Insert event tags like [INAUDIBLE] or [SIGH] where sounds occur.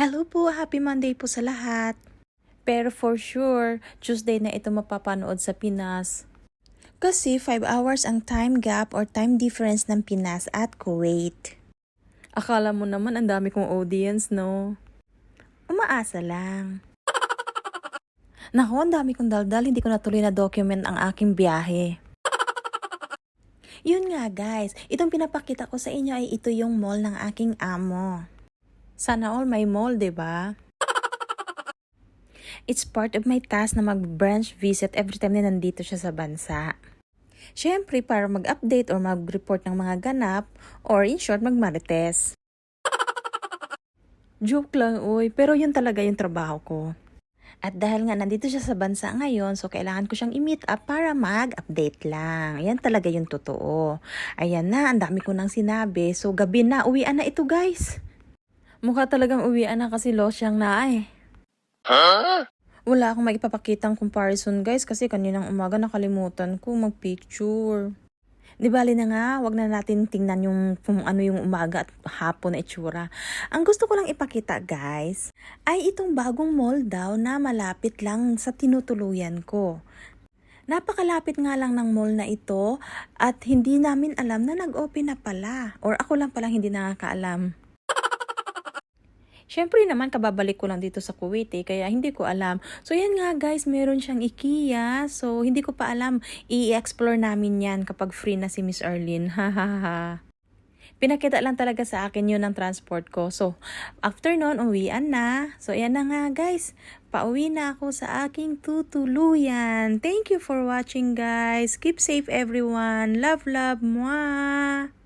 Hello po, happy Monday po sa lahat. Pero for sure, Tuesday na ito mapapanood sa Pinas. Kasi 5 hours ang time gap or time difference ng Pinas at Kuwait. Akala mo naman ang dami kong audience, no? Umaasa lang. [LAUGHS] Naku, ang dami kong daldal, hindi ko natuloy na document ang aking biyahe. [LAUGHS] Yun nga guys, itong pinapakita ko sa inyo ay ito yung mall ng aking amo. Sana all may mall, ba? It's part of my task na mag-branch visit every time na nandito siya sa bansa. Siyempre, para mag-update or mag-report ng mga ganap or in short, mag-marites. Joke lang, uy. Pero yun talaga yung trabaho ko. At dahil nga nandito siya sa bansa ngayon, so kailangan ko siyang i-meet up para mag-update lang. Yan talaga yung totoo. Ayan na, ang dami ko nang sinabi. So gabi na, uwian na ito guys. Mukha talagang uwian na kasi lost siyang na eh. Wala akong maipapakitang comparison guys kasi kaninang umaga nakalimutan ko mag-picture. Di bali na nga, wag na natin tingnan yung kung ano yung umaga at hapon na itsura. Ang gusto ko lang ipakita guys, ay itong bagong mall daw na malapit lang sa tinutuluyan ko. Napakalapit nga lang ng mall na ito at hindi namin alam na nag-open na pala. Or ako lang palang hindi nakakaalam. Siyempre naman, kababalik ko lang dito sa Kuwait eh, kaya hindi ko alam. So yan nga guys, meron siyang IKEA. So hindi ko pa alam, i-explore namin yan kapag free na si Miss Arlene. Ha ha ha. Pinakita lang talaga sa akin yun ng transport ko. So, after nun, uwian na. So, yan na nga guys. Pauwi na ako sa aking tutuluyan. Thank you for watching guys. Keep safe everyone. Love, love, mwah!